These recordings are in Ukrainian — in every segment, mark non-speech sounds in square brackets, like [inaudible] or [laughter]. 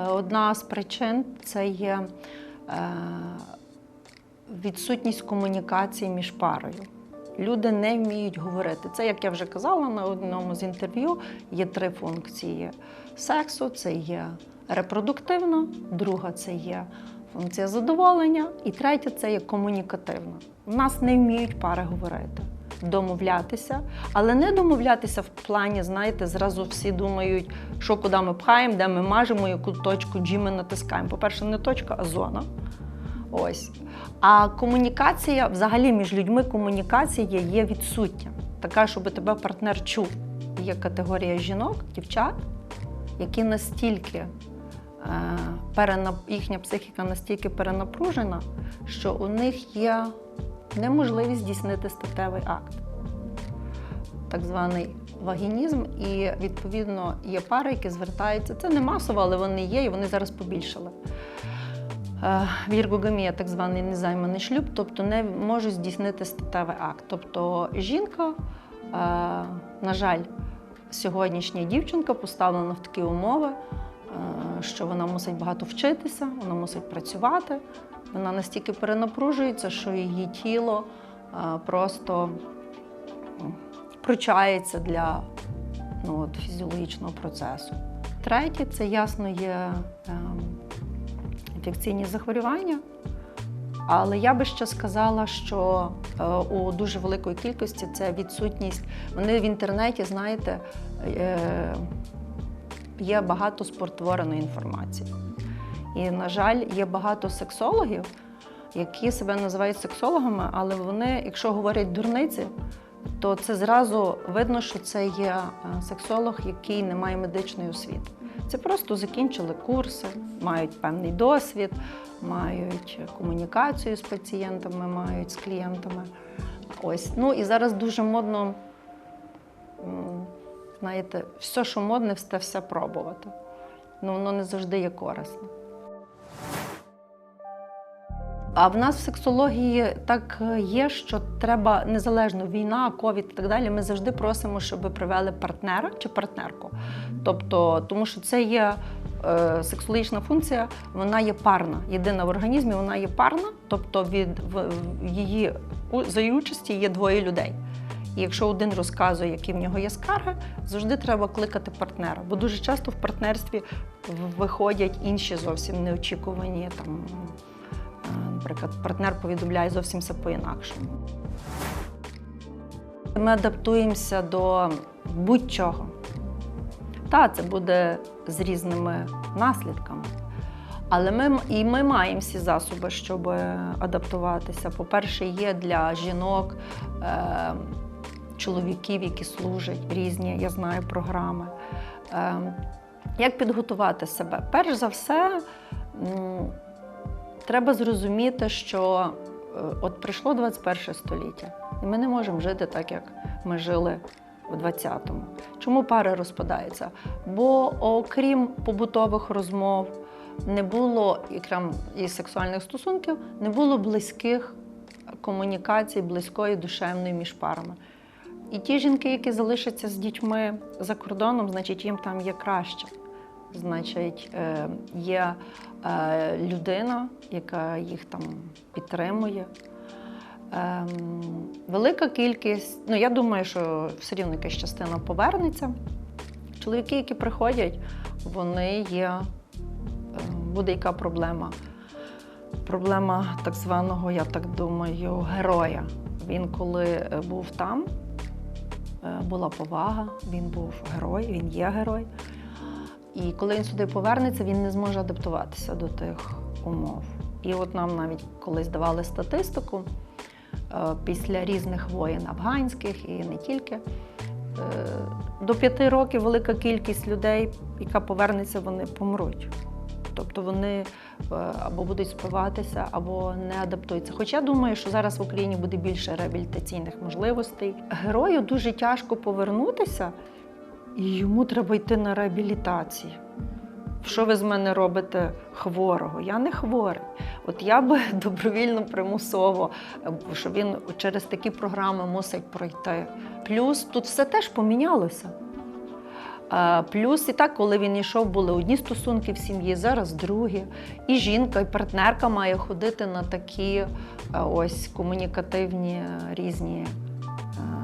Е, Одна з причин це є е, відсутність комунікації між парою. Люди не вміють говорити. Це, як я вже казала на одному з інтерв'ю, є три функції сексу: це є репродуктивна, друга це є функція задоволення, і третя це є комунікативна. У нас не вміють пари говорити. Домовлятися, але не домовлятися в плані, знаєте, зразу всі думають, що куди ми пхаємо, де ми мажемо, яку точку G ми натискаємо. По-перше, не точка, а зона. Ось. А комунікація, взагалі між людьми комунікація є відсутня. Така, щоб тебе партнер чув. Є категорія жінок, дівчат, які настільки е, їхня психіка настільки перенапружена, що у них є неможливість здійснити статевий акт. Так званий вагінізм, і відповідно є пари, які звертаються. Це не масово, але вони є, і вони зараз побільшали. Е, Віргогамія, так званий незайманий шлюб, тобто не можуть здійснити статевий акт. Тобто жінка, е, на жаль, сьогоднішня дівчинка поставлена в такі умови, е, що вона мусить багато вчитися, вона мусить працювати. Вона настільки перенапружується, що її тіло е, просто пручається для ну, от, фізіологічного процесу. Третє, це ясно є ем, інфекційні захворювання. Але я би ще сказала, що е, у дуже великої кількості це відсутність. Вони в інтернеті, знаєте, е, є багато спортвореної інформації. І, на жаль, є багато сексологів, які себе називають сексологами, але вони, якщо говорять дурниці, то це зразу видно, що це є е, сексолог, який не має медичної освіти. Це просто закінчили курси, мають певний досвід, мають комунікацію з пацієнтами, мають з клієнтами. Ось. Ну і зараз дуже модно, знаєте, все, що модне, все, все пробувати. Ну, воно не завжди є корисно. А в нас в сексології так є, що треба незалежно війна, ковід і так далі. Ми завжди просимо, щоб привели партнера чи партнерку. Тобто, тому що це є е, сексологічна функція, вона є парна. Єдина в організмі, вона є парна, тобто від в, її за її участі є двоє людей. І якщо один розказує, які в нього є скарги, завжди треба кликати партнера. Бо дуже часто в партнерстві виходять інші зовсім неочікувані там. Наприклад, партнер повідомляє зовсім все по-інакшому. Ми адаптуємося до будь-чого. Та, це буде з різними наслідками. Але ми, і ми маємо всі засоби, щоб адаптуватися. По-перше, є для жінок, е, чоловіків, які служать різні, я знаю, програми. Е, як підготувати себе? Перш за все, треба зрозуміти, що е, от прийшло 21 століття, і ми не можемо жити так, як ми жили в 20-му. Чому пари розпадаються? Бо окрім побутових розмов, не було окрім і сексуальних стосунків, не було близьких комунікацій, близької душевної між парами. І ті жінки, які залишаться з дітьми за кордоном, значить їм там є краще. Значить, е, є е, людина, яка їх там підтримує. Ем, Велика кількість, ну я думаю, що все рівно якась частина повернеться. Чоловіки, які приходять, вони є, е, буде яка проблема. Проблема так званого, я так думаю, героя. Він коли е, був там, була повага, він був герой, він є герой. І коли він сюди повернеться, він не зможе адаптуватися до тих умов. І от нам навіть колись давали статистику е, після різних воєн афганських і не тільки. е, До п'яти років велика кількість людей, яка повернеться, вони помруть. Тобто вони е, або будуть спиватися, або не адаптуються. Хоча думаю, що зараз в Україні буде більше реабілітаційних можливостей. Герою дуже тяжко повернутися, і йому треба йти на реабілітацію. Що ви з мене робите хворого? Я не хворий. От я би [laughs] добровільно примусово, е, що він через такі програми мусить пройти. Плюс тут все теж помінялося. Плюс і так, коли він йшов, були одні стосунки в сім'ї, зараз другі. І жінка, і партнерка має ходити на такі е, ось комунікативні різні е,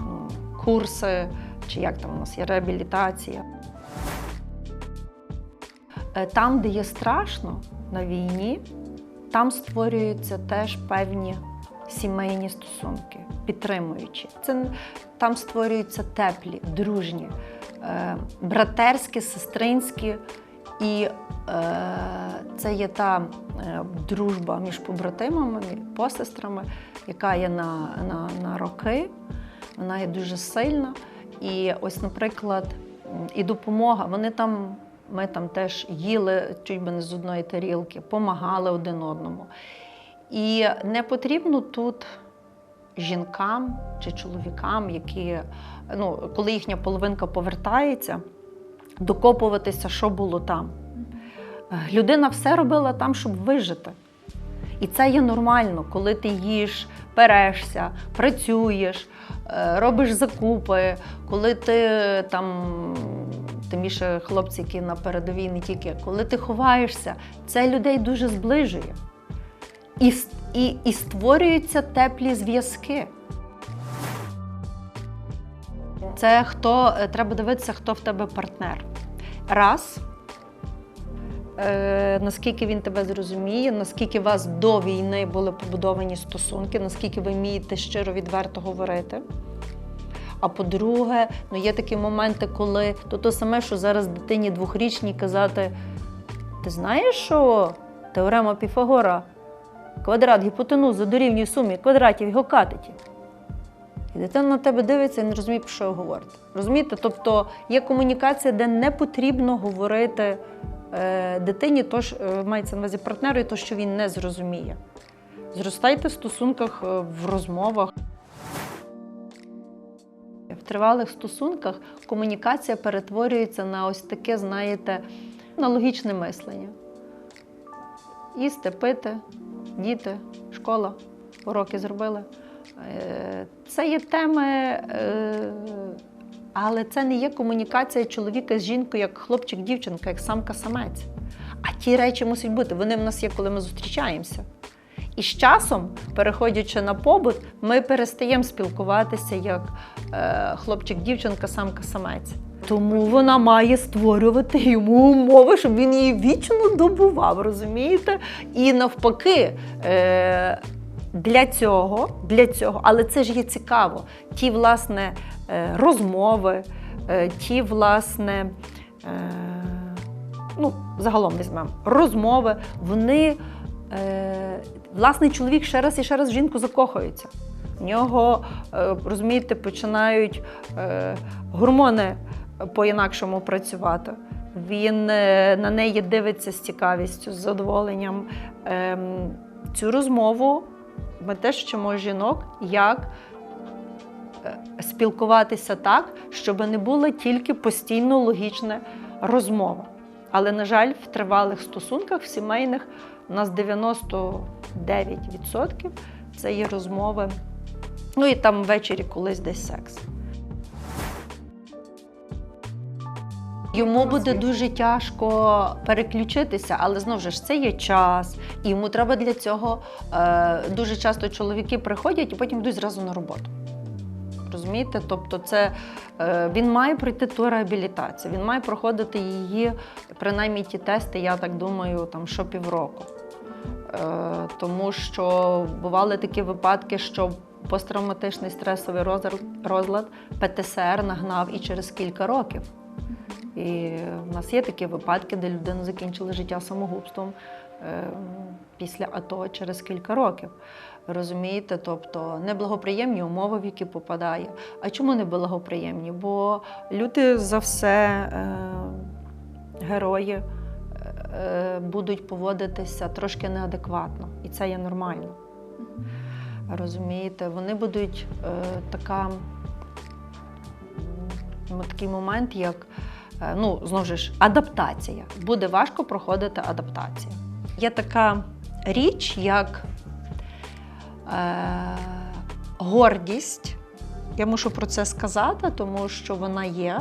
ну, курси, чи як там у нас є реабілітація. Е, Там, де є страшно на війні, там створюються теж певні сімейні стосунки, підтримуючі. Це там створюються теплі, дружні, е, братерські, сестринські. І е, це є та е, дружба між побратимами, посестрами, яка є на, на, на роки. Вона є дуже сильна. І ось, наприклад, і допомога. Вони там, ми там теж їли чуть би не з одної тарілки, помагали один одному. І не потрібно тут жінкам чи чоловікам, які, ну, коли їхня половинка повертається, докопуватися, що було там. Людина все робила там, щоб вижити. І це є нормально, коли ти їш, перешся, працюєш, робиш закупи, коли ти там, тим більше хлопці, які на передовій не тільки, коли ти ховаєшся, це людей дуже зближує. І, і, і створюються теплі зв'язки. Це хто е, треба дивитися, хто в тебе партнер. Раз. Е, наскільки він тебе зрозуміє, наскільки у вас до війни були побудовані стосунки, наскільки ви вмієте щиро відверто говорити. А по-друге, ну є такі моменти, коли то те саме, що зараз дитині двохрічній казати: ти знаєш, що теорема Піфагора, квадрат гіпотенузи дорівнює сумі квадратів його катетів. І дитина на тебе дивиться і не розуміє, про що ви говорите. Розумієте? Тобто є комунікація, де не потрібно говорити дитині, то е, мається на увазі партнеру, і то, що він не зрозуміє. Зростайте в стосунках, е, в розмовах. В тривалих стосунках комунікація перетворюється на ось таке, знаєте, на логічне мислення. Їсти, пити, діти, школа, уроки зробили. Е, Це є теми, е, але це не є комунікація чоловіка з жінкою, як хлопчик-дівчинка, як самка-самець. А ті речі мусять бути. Вони в нас є, коли ми зустрічаємося. І з часом, переходячи на побут, ми перестаємо спілкуватися як е, хлопчик-дівчинка, самка-самець. Тому вона має створювати йому умови, щоб він її вічно добував, розумієте? І навпаки, е, для цього, для цього, але це ж є цікаво. Ті, власне, розмови, е, ті, власне, е, ну, загалом візьмемо, розмови, вони, е, власний чоловік ще раз і ще раз в жінку закохується. В нього, е, розумієте, починають е, гормони по-інакшому працювати. Він е, на неї дивиться з цікавістю, з задоволенням. Ем, Цю розмову ми теж вчимо жінок, як е, спілкуватися так, щоб не була тільки постійно логічна розмова. Але, на жаль, в тривалих стосунках, в сімейних, у нас 99% це є розмови. Ну і там ввечері колись десь секс. Йому буде дуже тяжко переключитися, але знову ж це є час, і йому треба для цього е, дуже часто чоловіки приходять і потім йдуть зразу на роботу. Розумієте? Тобто, це е, він має пройти ту реабілітацію, він має проходити її, принаймні ті тести, я так думаю, там щопівроку. Е, тому що бували такі випадки, що посттравматичний стресовий розлад, розлад ПТСР нагнав і через кілька років. І в нас є такі випадки, де людина закінчила життя самогубством е, після АТО через кілька років. Розумієте, тобто неблагоприємні умови, в які попадає. А чому неблагоприємні? Бо люди за все е, герої е, будуть поводитися трошки неадекватно, і це є нормально. Розумієте, вони будуть е, така, такий момент, як е, ну, знову ж адаптація. Буде важко проходити адаптація. Є така річ, як гордість. Я мушу про це сказати, тому що вона є.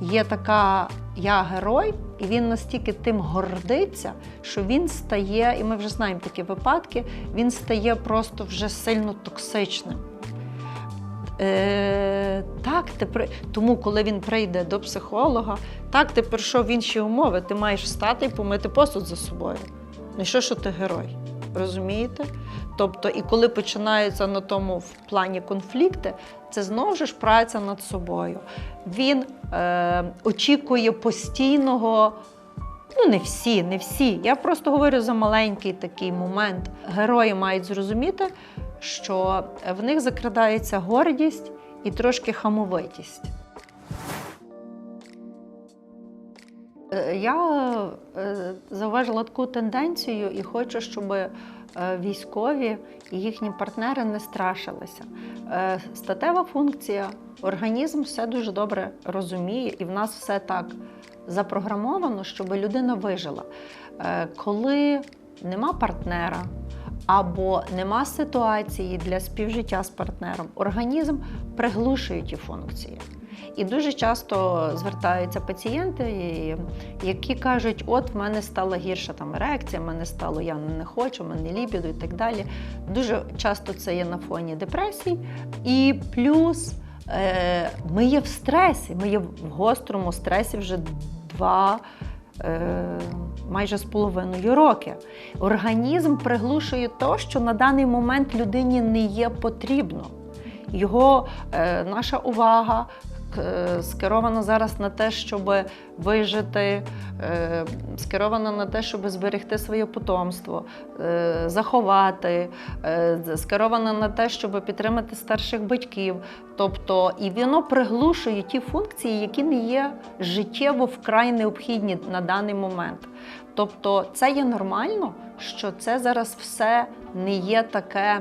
є така я герой, і він настільки тим гордиться, що він стає, і ми вже знаємо такі випадки, він стає просто вже сильно токсичним. Е, так, при... Тому, коли він прийде до психолога, так, ти прийшов в інші умови, ти маєш встати і помити посуд за собою. Не що, що ти герой. Розумієте? Тобто, і коли починаються на тому в плані конфлікти, це знову ж праця над собою. Він е, очікує постійного. Ну, не всі, не всі. Я просто говорю за маленький такий момент. Герої мають зрозуміти, що в них закрадається гордість і трошки хамовитість. Я е, зауважила таку тенденцію і хочу, щоб е, військові і їхні партнери не страшилися. Е, Статева функція, організм все дуже добре розуміє, і в нас все так запрограмовано, щоб людина вижила. Е, Коли нема партнера, або нема ситуації для співжиття з партнером, організм приглушує ті функції. І дуже часто звертаються пацієнти, які кажуть, от в мене стала гірша там ерекція, в мене стало я не хочу, в мене лібіду і так далі. Дуже часто це є на фоні депресій. І плюс е, ми є в стресі, ми є в гострому стресі вже два. е, Майже з половиною роки. Організм приглушує те, що на даний момент людині не є потрібно. Його е, наша увага е, скерована зараз на те, щоб вижити, е, скерована на те, щоб зберегти своє потомство, е, заховати, скерована на те, щоб підтримати старших батьків. Тобто, і воно приглушує ті функції, які не є життєво вкрай необхідні на даний момент. Тобто, це є нормально, що це зараз все не є таке.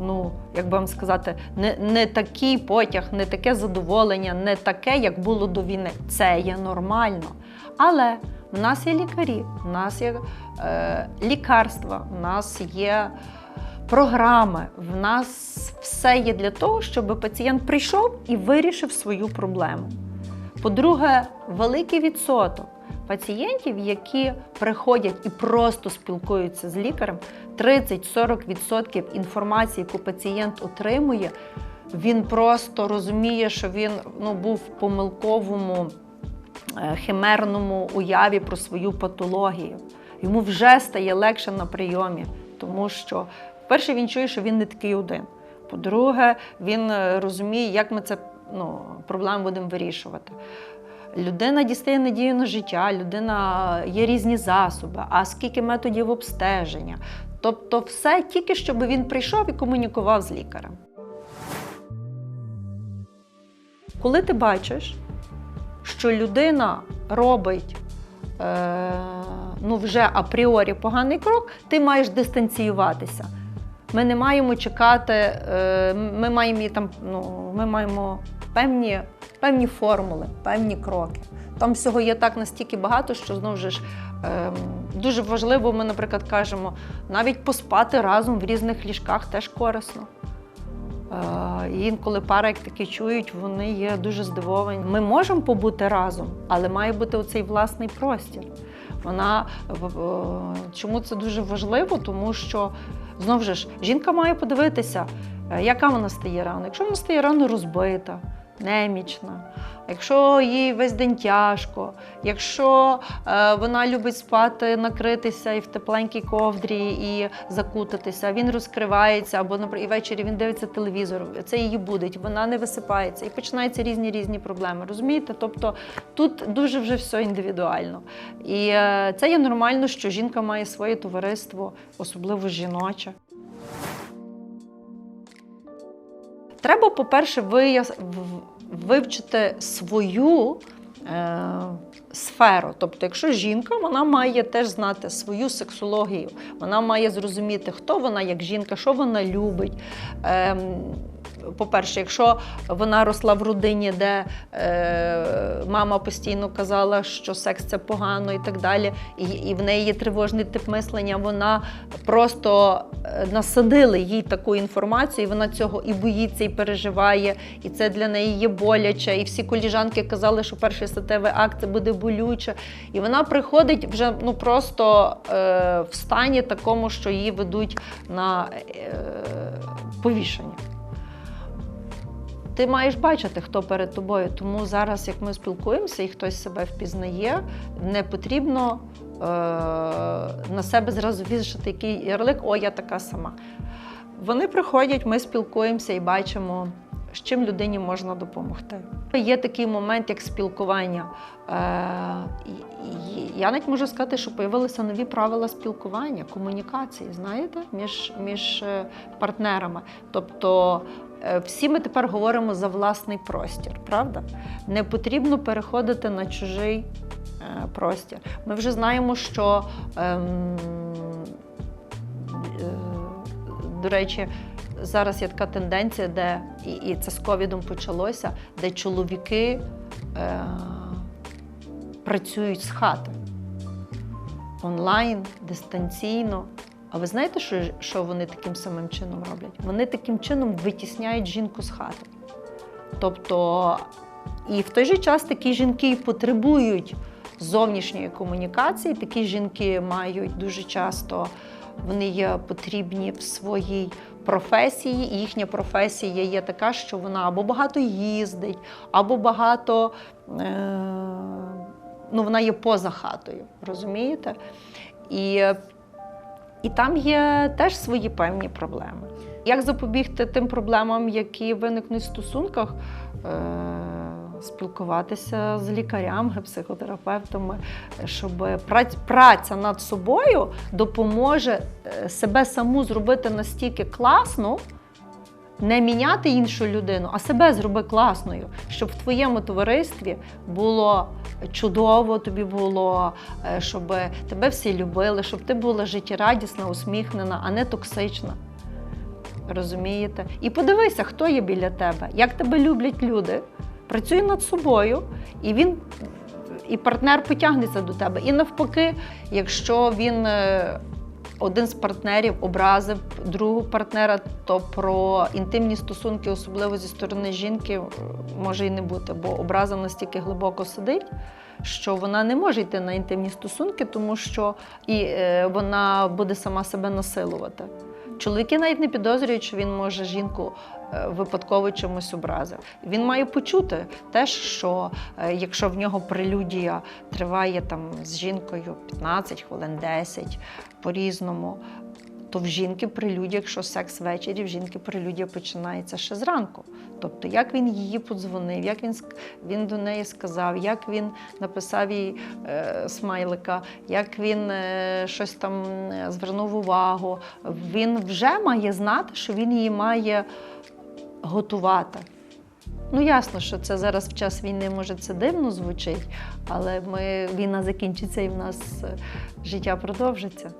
Ну, як би вам сказати, не, не такий потяг, не таке задоволення, не таке, як було до війни. Це є нормально. Але в нас є лікарі, в нас є е, лікарства, в нас є програми, в нас все є для того, щоб пацієнт прийшов і вирішив свою проблему. По-друге, великий відсоток пацієнтів, які приходять і просто спілкуються з лікарем, 30-40% інформації, яку пацієнт отримує, він просто розуміє, що він ну, був в помилковому е, химерному уяві про свою патологію. Йому вже стає легше на прийомі, тому що, перше, він чує, що він не такий один. По-друге, він е, розуміє, як ми це ну, проблему будемо вирішувати. Людина дістає надію на життя, людина є різні засоби, а скільки методів обстеження. Тобто, все тільки щоб він прийшов і комунікував з лікарем. Коли ти бачиш, що людина робить е, ну, вже апріорі поганий крок, ти маєш дистанціюватися. Ми не маємо чекати, е, ми маємо там, ну, ми маємо певні, певні формули, певні кроки. Там всього є так настільки багато, що знову ж е, дуже важливо, ми, наприклад, кажемо, навіть поспати разом в різних ліжках теж корисно. Е, інколи пара, як такі чують, вони є дуже здивовані. Ми можемо побути разом, але має бути оцей власний простір. Вона чому це дуже важливо? Тому що знову ж жінка має подивитися, е, яка вона стає рано. Якщо вона стає рано розбита, немічна, якщо їй весь день тяжко, якщо е, вона любить спати, накритися і в тепленькій ковдрі і закутатися, він розкривається, або і ввечері він дивиться телевізор, це її будить, вона не висипається, і починаються різні різні проблеми. Розумієте? Тобто тут дуже вже все індивідуально. І е, це є нормально, що жінка має своє товариство, особливо жіноче. Треба, по-перше, вивчити свою е... сферу. Тобто, якщо жінка, вона має теж знати свою сексологію, вона має зрозуміти, хто вона як жінка, що вона любить. Е... по-перше, якщо вона росла в родині, де е, мама постійно казала, що секс це погано і так далі, і, і в неї є тривожний тип мислення, вона просто е, насадили їй таку інформацію, і вона цього і боїться, і переживає, і це для неї є боляче. І всі коліжанки казали, що перший статевий акт це буде болюче. І вона приходить вже ну просто е, в стані такому, що її ведуть на е, повішення. Ти маєш бачити, хто перед тобою. Тому зараз, як ми спілкуємося і хтось себе впізнає, не потрібно е, на себе зразу вішати який ярлик, о, я така сама. Вони приходять, ми спілкуємося і бачимо, з чим людині можна допомогти. Є такий момент, як спілкування. Е, я навіть можу сказати, що з'явилися нові правила спілкування, комунікації, знаєте, між, між е, партнерами. Тобто всі ми тепер говоримо за власний простір, правда? Не потрібно переходити на чужий е, простір. Ми вже знаємо, що. Ем, е, до речі, зараз є така тенденція, де і, і це з ковідом почалося, де чоловіки е, працюють з хати онлайн, дистанційно. А ви знаєте, що, що вони таким самим чином роблять? Вони таким чином витісняють жінку з хати. Тобто, і в той же час такі жінки потребують зовнішньої комунікації. Такі жінки мають дуже часто, вони є потрібні в своїй професії, їхня професія є така, що вона або багато їздить, або багато. Е- ну, вона є поза хатою, розумієте? І, і там є теж свої певні проблеми. Як запобігти тим проблемам, які виникнуть в стосунках? Е, спілкуватися з лікарями, психотерапевтами, щоб праця над собою допоможе е, себе саму зробити настільки класно, не міняти іншу людину, а себе зроби класною, щоб в твоєму товаристві було чудово, тобі було, е, щоб тебе всі любили, щоб ти була життєрадісна, усміхнена, а не токсична. Розумієте? І подивися, хто є біля тебе, як тебе люблять люди. Працюй над собою, і він. І партнер потягнеться до тебе. І навпаки, якщо він е, один з партнерів образив другого партнера, то про інтимні стосунки, особливо зі сторони жінки, е, може і не бути, бо образа настільки глибоко сидить, що вона не може йти на інтимні стосунки, тому що і, е, вона буде сама себе насилувати. Чоловіки навіть не підозрюють, що він може жінку е, випадково чимось образив. Він має почути те, що е, якщо в нього прелюдія триває там з жінкою 15 хвилин, 10 по-різному, то в жінки прелюдія, якщо секс ввечері, в жінки прелюдія починається ще зранку. Тобто, як він її подзвонив, як він, він до неї сказав, як він написав їй е, смайлика, як він е, щось там е, звернув увагу. Він вже має знати, що він її має готувати. Ну, ясно, що це зараз в час війни може це дивно звучить, але ми, війна закінчиться і в нас е, життя продовжиться.